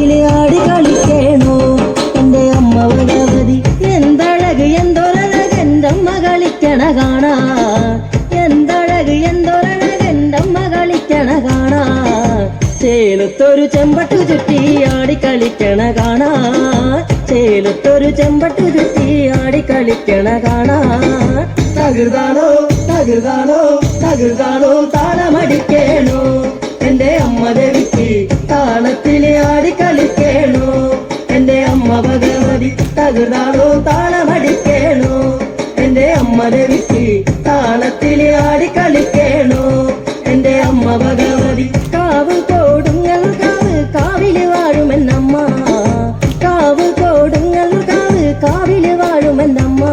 താളത്തിൽ ആടി കളിക്കേണോ. എന്റെ അമ്മ ഭഗവതി എന്തഴക് എന്തൊരഴക് എന്റെ അമ്മ കളിക്കണ കാണാ എന്തഴക് എന്തൊരഴക് എന്റെ അമ്മ കളിക്കണ കാണാ ചേലത്തൊരു ചെമ്പട്ടു ചുറ്റി ആടി കളിക്കണ കാണാ ചേലത്തൊരു ചെമ്പട്ടു ചുറ്റി ആടി കളിക്കണ കാണാ തകൃതാണോ തകൃതാണോ തകൃതാണോ താളമടിക്കേണോ. ആടി കളിക്കേണു. എന്റെ അമ്മ ഭഗവതി തകർന്നാളോ താളമടിക്കേണോ. എന്റെ അമ്മ രവിക്ക് താളത്തിൽ ആടി കളിക്കേണു. എന്റെ അമ്മ ഭഗവതി കാവ് കോടുങ്ങൾ കാവ് കാവിൽ വാഴുമെന്നമ്മ. കാവ് കോടുങ്ങൾ കാവ് കാവിൽ വാഴുമെന്നമ്മ.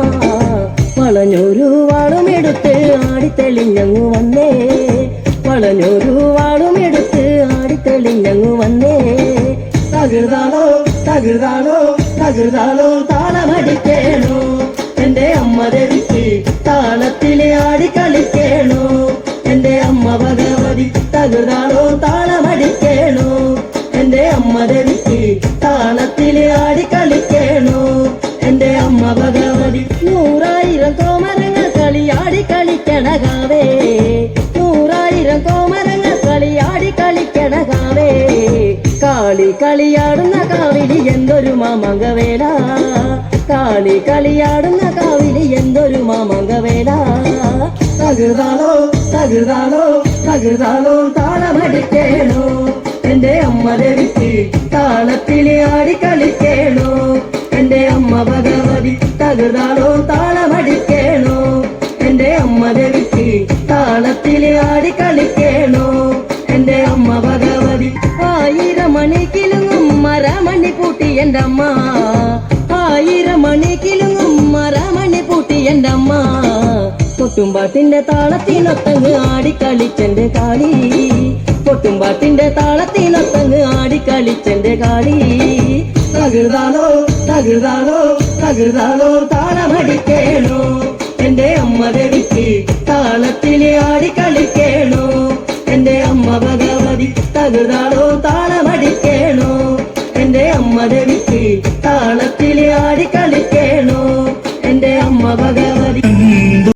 വളഞ്ഞൊരു വാളുമെടുത്ത് ആടിത്തെളിഞ്ഞങ്ങു വന്നേ. വളഞ്ഞൊരു വാളുമെടുത്ത് വന്നേ തകൃതാണോ തകൃതാണോ തകൃതാണോ താളമടിക്കേണോ. എന്റെ അമ്മ ദേവിക്ക് താളത്തിലെ ആടി കളിക്കേണോ. എന്റെ അമ്മ ഭഗവതി തകൃതാണോ താളമടിക്കേണു. എന്റെ അമ്മ ദേവിക്ക് താളത്തിലെ ആടി കളിക്കേണോ. എന്റെ അമ്മ ഭഗവതി നൂറായിരം കോമരങ്ങൾ കളിയാടി കളിക്കണ കാളി കളിയാടുന്ന കാവിലി എന്തൊരു മാമങ്കവേല? കാളി കളിയാടുന്ന കാവിലി എന്തൊരു മാമങ്കവേല? തകൃതാണോ തകൃതാണോ തകൃതാണോ താളമടിക്കേണോ? എന്റെ അമ്മ രവിക്ക് താളത്തിലെ ആടി കളിക്കേണോ? എന്റെ അമ്മ ഭഗവതി തകൃതാണോ താളമടിക്കേണോ പൂട്ടി എന്റെ അമ്മ ആയിരം മണിക്കിലുങ്ങും മരമണി പൂട്ടിയണ്ടമ്മ കൊട്ടുംപാട്ടിന്റെ താളത്തിനൊത്തങ്ങ് ആടിക്കളിച്ചെന്റെ കാളി. കൊട്ടുംപാട്ടിന്റെ താളത്തിനൊത്തങ്ങ് ആടിക്കളിച്ചെന്റെ കാളി. തകൃതാണോ തകൃതാണോ തകൃതാണോ താളമടിക്കേണോ? എന്റെ അമ്മ ദേവിക്ക് താളത്തിലെ ആടിക്കളിക്കേണോ? എന്റെ അമ്മ ഭഗവതി തകൃതാണോ താ